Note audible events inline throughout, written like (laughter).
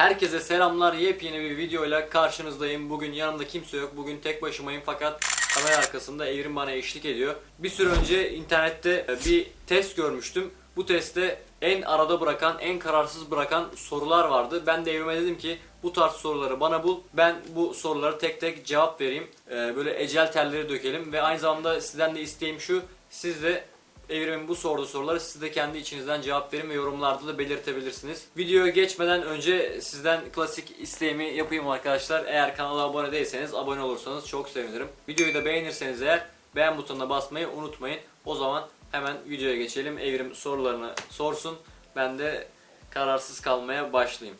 Herkese selamlar. Yepyeni bir videoyla karşınızdayım. Bugün yanımda kimse yok. Bugün tek başımayım fakat kamera arkasında Evrim bana eşlik ediyor. Bir süre önce internette bir test görmüştüm. Bu testte en arada bırakan, en kararsız bırakan sorular vardı. Ben de Evrim'e dedim ki bu tarz soruları bana bul. Ben bu soruları tek tek cevap vereyim. Ee, Böyle ecel telleri dökelim ve aynı zamanda sizden de isteğim şu. Siz de Evrim'in bu sorduğu soruları siz de kendi içinizden cevap verin ve yorumlarda da belirtebilirsiniz. Videoya geçmeden önce sizden klasik isteğimi yapayım arkadaşlar. Eğer kanala abone değilseniz abone olursanız çok sevinirim. Videoyu da beğenirseniz eğer beğen butonuna basmayı unutmayın. O zaman hemen videoya geçelim. Evrim sorularını sorsun. Ben de kararsız kalmaya başlayayım.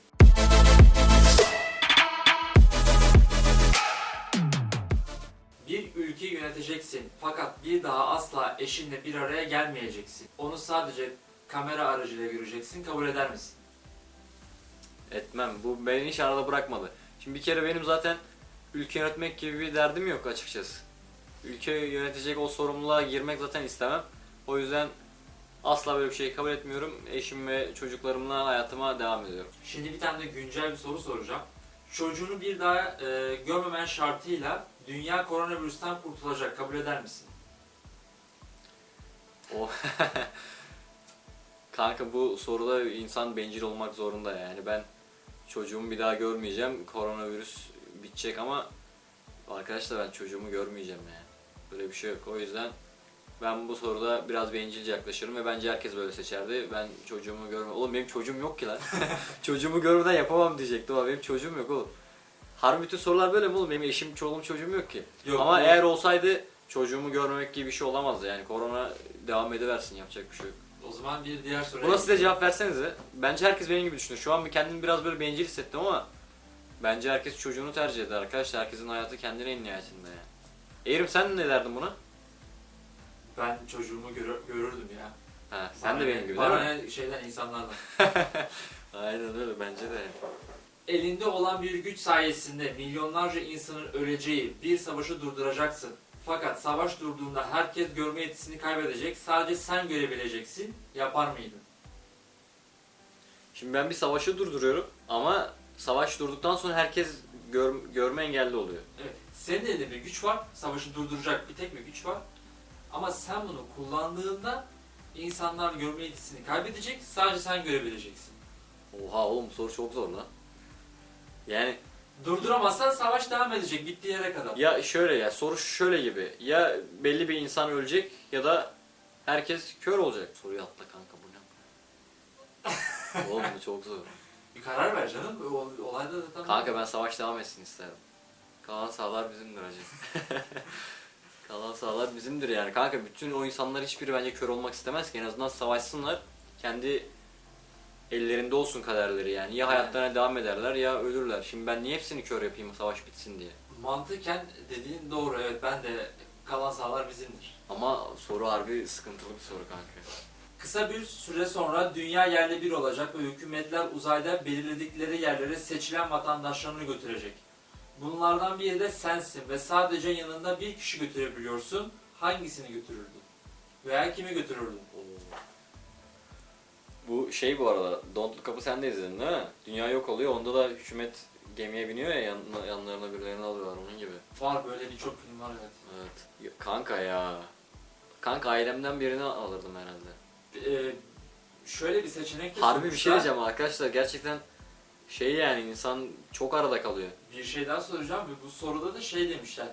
Ülke yöneteceksin fakat bir daha asla eşinle bir araya gelmeyeceksin. Onu sadece kamera aracılığıyla göreceksin. Kabul eder misin? Etmem. Bu beni hiç arada bırakmadı. Şimdi bir kere benim zaten ülke yönetmek gibi bir derdim yok açıkçası. Ülke yönetecek o sorumluluğa girmek zaten istemem. O yüzden asla böyle bir şey kabul etmiyorum. Eşim ve çocuklarımla hayatıma devam ediyorum. Şimdi bir tane de güncel bir soru soracağım. Çocuğunu bir daha e, görmemen şartıyla dünya koronavirüsten kurtulacak. Kabul eder misin? O (laughs) Kanka bu soruda insan bencil olmak zorunda yani. Ben çocuğumu bir daha görmeyeceğim. Koronavirüs bitecek ama arkadaşlar ben çocuğumu görmeyeceğim yani. Böyle bir şey yok. O yüzden ben bu soruda biraz bencilce yaklaşırım ve bence herkes böyle seçerdi. Ben çocuğumu görme. Oğlum benim çocuğum yok ki lan. (laughs) çocuğumu görmeden yapamam diyecektim ama benim çocuğum yok oğlum. Harbi bütün sorular böyle mi oğlum? Benim eşim, çoluğum, çocuğum yok ki. Yok, ama bu- eğer olsaydı çocuğumu görmemek gibi bir şey olamazdı yani. Korona devam ediversin yapacak bir şey yok. O zaman bir diğer soruya Buna size cevap versenize. Bence herkes benim gibi düşünüyor. Şu an kendimi biraz böyle bencil hissettim ama bence herkes çocuğunu tercih eder arkadaşlar. Herkesin hayatı kendine en nihayetinde yani. Eğrim sen ne derdin buna? Ben çocuğumu görür- görürdüm ya. Ha, sen de benim gibi değil mi? ne şeyden insanlardan. (laughs) Aynen öyle bence de. Elinde olan bir güç sayesinde milyonlarca insanın öleceği bir savaşı durduracaksın. Fakat savaş durduğunda herkes görme yetisini kaybedecek. Sadece sen görebileceksin. Yapar mıydın? Şimdi ben bir savaşı durduruyorum ama savaş durduktan sonra herkes gör, görme engelli oluyor. Evet. Senin elinde bir güç var. Savaşı durduracak bir tek bir güç var. Ama sen bunu kullandığında insanlar görme yetisini kaybedecek. Sadece sen görebileceksin. Oha oğlum soru çok zor lan. Yani Durduramazsan savaş devam edecek bittiği yere kadar. Ya şöyle ya soru şöyle gibi. Ya belli bir insan ölecek ya da herkes kör olacak. Soruyu atla kanka bu ne? (laughs) Oğlum bu çok zor. Bir karar ver canım. O, olayda da tamam. Kanka ben savaş devam etsin isterim. Kalan sağlar bizimdir hacı. (laughs) Kalan sağlar bizimdir yani. Kanka bütün o insanlar hiçbiri bence kör olmak istemez ki. En azından savaşsınlar. Kendi ellerinde olsun kaderleri yani. Ya hayatlarına devam ederler ya ölürler. Şimdi ben niye hepsini kör yapayım savaş bitsin diye. Mantıken dediğin doğru. Evet ben de kalan sahalar bizimdir. Ama soru harbi sıkıntılı bir soru kanka. Kısa bir süre sonra dünya yerle bir olacak ve hükümetler uzayda belirledikleri yerlere seçilen vatandaşlarını götürecek. Bunlardan biri de sensin ve sadece yanında bir kişi götürebiliyorsun. Hangisini götürürdün? Veya kimi götürürdün? Bu şey bu arada, Don't Look Up'ı sen de izledin değil mi? Dünya yok oluyor, onda da hükümet gemiye biniyor ya yanına, yanlarına birilerini alıyorlar onun gibi. Var böyle birçok film var evet. Evet. Ya, Kanka ya. Kanka ailemden birini alırdım herhalde. Ee, şöyle bir seçenek de Harbi bir şey sunmuşlar. diyeceğim arkadaşlar gerçekten şey yani insan çok arada kalıyor. Bir şey daha soracağım ve bu soruda da şey demişler.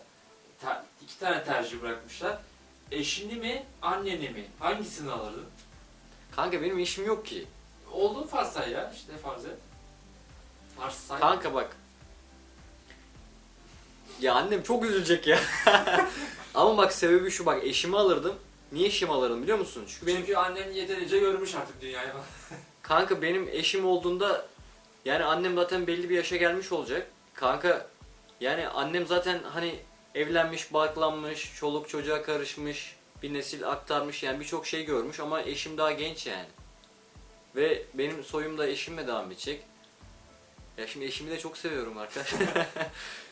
Ter- iki tane tercih bırakmışlar. Eşini mi, anneni mi? Hangisini alırdın? Kanka benim işim yok ki. Olduğunu varsay ya işte farz et. Varsay. Kanka bak. Ya annem çok üzülecek ya. (laughs) Ama bak sebebi şu bak eşimi alırdım. Niye eşimi alırdım biliyor musun? Çünkü benim Çünkü annen yeterince görmüş artık dünyayı. (laughs) Kanka benim eşim olduğunda yani annem zaten belli bir yaşa gelmiş olacak. Kanka yani annem zaten hani evlenmiş, baklanmış, çoluk çocuğa karışmış, bir nesil aktarmış yani birçok şey görmüş ama eşim daha genç yani. Ve benim soyum da eşimle devam edecek. Ya şimdi eşimi de çok seviyorum arkadaşlar. (laughs)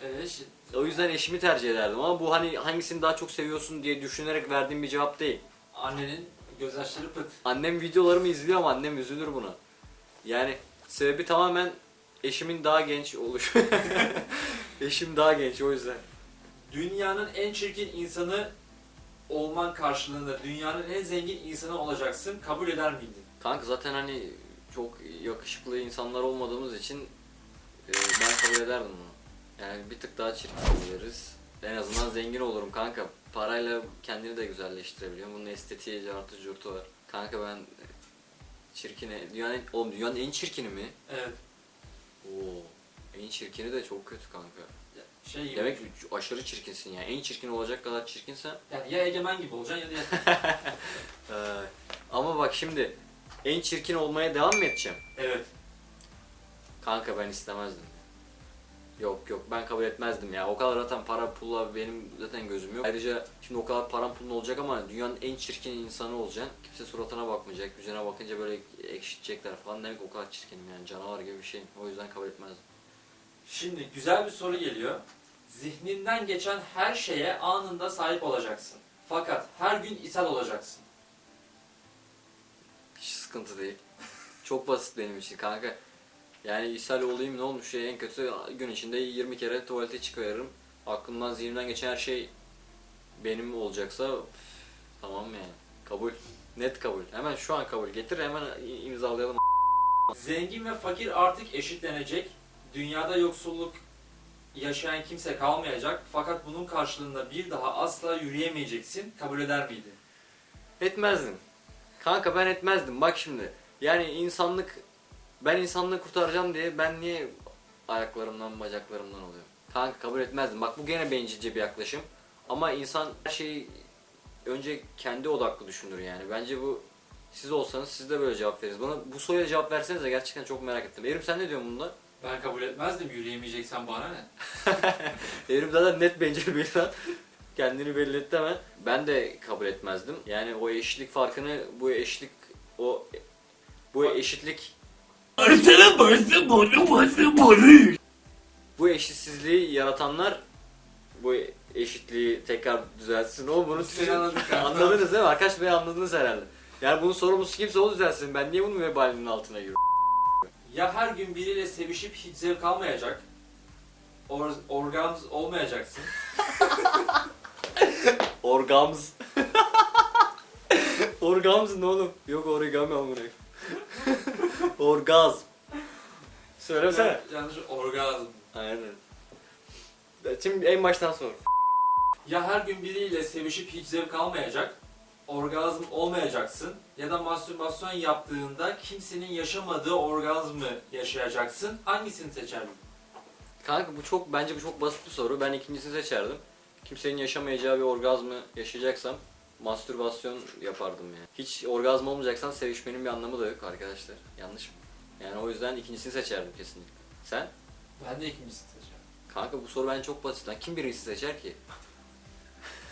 evet, o yüzden eşimi tercih ederdim ama bu hani hangisini daha çok seviyorsun diye düşünerek verdiğim bir cevap değil. annenin gözyaşları pıt. Annem videolarımı izliyor ama annem üzülür buna. Yani sebebi tamamen eşimin daha genç oluşu. (laughs) Eşim daha genç o yüzden. Dünyanın en çirkin insanı olman karşılığında dünyanın en zengin insanı olacaksın. Kabul eder miydin? Kanka zaten hani çok yakışıklı insanlar olmadığımız için e, ben kabul ederdim bunu. Yani bir tık daha çirkin oluruz. En azından zengin olurum kanka. Parayla kendini de güzelleştirebiliyorum. Bunun estetiği, cartı, curtu var. Kanka ben çirkine, dünyanın, oğlum dünyanın en çirkini mi? Evet. Oo, en çirkini de çok kötü kanka. Şey gibi. Demek ki aşırı çirkinsin yani. En çirkin olacak kadar çirkinsen. Yani ya egemen gibi olacaksın ya da (laughs) Ee, ama bak şimdi en çirkin olmaya devam mı edeceğim? Evet. Kanka ben istemezdim. Yok yok ben kabul etmezdim ya. O kadar zaten para pulla benim zaten gözüm yok. Ayrıca şimdi o kadar param pulun olacak ama dünyanın en çirkin insanı olacaksın. Kimse suratına bakmayacak. Yüzüne bakınca böyle ekşitecekler falan. Demek o kadar çirkinim yani canavar gibi bir şeyim. O yüzden kabul etmezdim. Şimdi güzel bir soru geliyor. Zihninden geçen her şeye anında sahip olacaksın. Fakat her gün ithal olacaksın. Hiç sıkıntı değil. Çok basit benim için kanka. Yani ishal olayım ne olmuş ya en kötü gün içinde 20 kere tuvalete çıkıveririm. Aklımdan zihnimden geçen her şey benim olacaksa üf, tamam yani. Kabul. Net kabul. Hemen şu an kabul. Getir hemen imzalayalım. Zengin ve fakir artık eşitlenecek. Dünyada yoksulluk yaşayan kimse kalmayacak. Fakat bunun karşılığında bir daha asla yürüyemeyeceksin. Kabul eder miydin? Etmezdim. Kanka ben etmezdim. Bak şimdi. Yani insanlık ben insanlığı kurtaracağım diye ben niye ayaklarımdan bacaklarımdan oluyorum? Kanka kabul etmezdim. Bak bu gene bencilce bir yaklaşım. Ama insan her şeyi önce kendi odaklı düşünür yani. Bence bu siz olsanız siz de böyle cevap veririz. Bana bu soruya cevap versenize gerçekten çok merak ettim. Erim sen ne diyorsun bunda? Ben kabul etmezdim. Yürüyemeyeceksen bana ne? (laughs) Erim zaten net bencil bir insan. Kendini belli etti hemen. Ben de kabul etmezdim. Yani o eşitlik farkını, bu eşitlik, o bu eşitlik Sana bası boru bası boru. bu eşitsizliği yaratanlar bu eşitliği tekrar düzeltsin. O bunu kanka. anladınız değil mi? Arkadaş beni anladınız herhalde. Yani bunun sorumlusu kimse o düzelsin. Ben niye bunun vebalinin altına giriyorum? Ya her gün biriyle sevişip hiç zevk almayacak. Or orgazm olmayacaksın. (laughs) Orgams. Orgams (laughs) ne oğlum? Yok origami amına. (laughs) Orgazm. Söylesene. Yanlış orgazm. Aynen. Şimdi en baştan sor. Ya her gün biriyle sevişip hiç zevk almayacak, orgazm olmayacaksın ya da mastürbasyon yaptığında kimsenin yaşamadığı orgazmı yaşayacaksın. Hangisini seçerdin? Kanka bu çok bence bu çok basit bir soru. Ben ikincisini seçerdim. Kimsenin yaşamayacağı bir orgazmı yaşayacaksam mastürbasyon yapardım yani. Hiç orgazm olmayacaksan sevişmenin bir anlamı da yok arkadaşlar. Yanlış mı? Yani o yüzden ikincisini seçerdim kesinlikle. Sen? Ben de ikincisini seçerdim. Kanka bu soru bence çok basit. Lan kim birincisi seçer ki?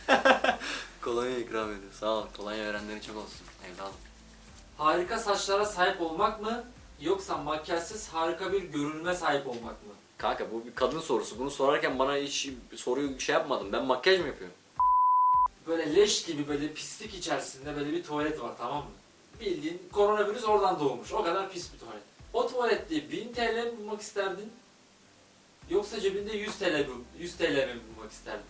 (laughs) kolonya ikram ediyor. Sağ ol. Kolonya verenlerin çok olsun. Evladım. Harika saçlara sahip olmak mı yoksa makyajsız harika bir görünme sahip olmak mı? Kanka bu bir kadın sorusu. Bunu sorarken bana hiç soruyu şey yapmadım. Ben makyaj mı yapıyorum? Böyle leş gibi böyle pislik içerisinde böyle bir tuvalet var tamam mı? Bildiğin koronavirüs oradan doğmuş. O kadar pis bir tuvalet. O tuvalette 1000 TL mi bulmak isterdin? Yoksa cebinde 100 TL, bu- 100 TL mi bulmak isterdin?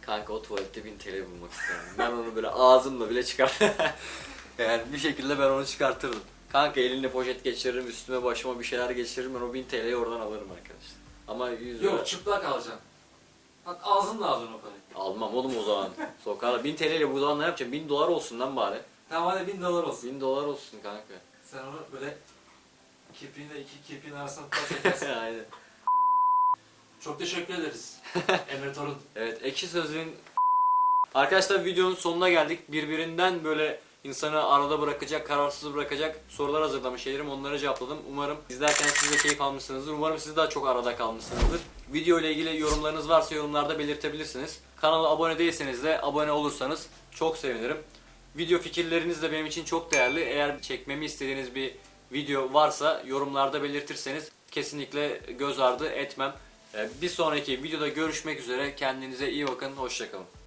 Kanka o tuvalette 1000 TL bulmak isterdim. Ben onu böyle ağzımla bile çıkar. (laughs) yani bir şekilde ben onu çıkartırdım. Kanka eline poşet geçiririm, üstüme başıma bir şeyler geçiririm. Ben o 1000 TL'yi oradan alırım arkadaşlar. Ama 100 lira Yok çıplak alacaksın. Bak ağzınla alacaksın o parayı. almam oğlum o zaman. (laughs) Sokağa 1000 TL ile bu zaman ne yapacağım? 1000 dolar olsun lan bari. Tamam hadi 1000 dolar olsun. 1000 dolar olsun kanka. Sen onu böyle kirpiğinle iki kirpiğin arasına tutar çekersin. (laughs) Aynen. Çok teşekkür ederiz. (laughs) Emre Torun. Evet ekşi sözlüğün Arkadaşlar videonun sonuna geldik. Birbirinden böyle insanı arada bırakacak, kararsız bırakacak sorular hazırlamış şeylerim. Onları cevapladım. Umarım izlerken siz de keyif almışsınızdır. Umarım siz daha çok arada kalmışsınızdır. Video ile ilgili yorumlarınız varsa yorumlarda belirtebilirsiniz. Kanala abone değilseniz de abone olursanız çok sevinirim. Video fikirleriniz de benim için çok değerli. Eğer çekmemi istediğiniz bir video varsa yorumlarda belirtirseniz kesinlikle göz ardı etmem. Ee, Bir sonraki videoda görüşmek üzere. Kendinize iyi bakın. Hoşçakalın.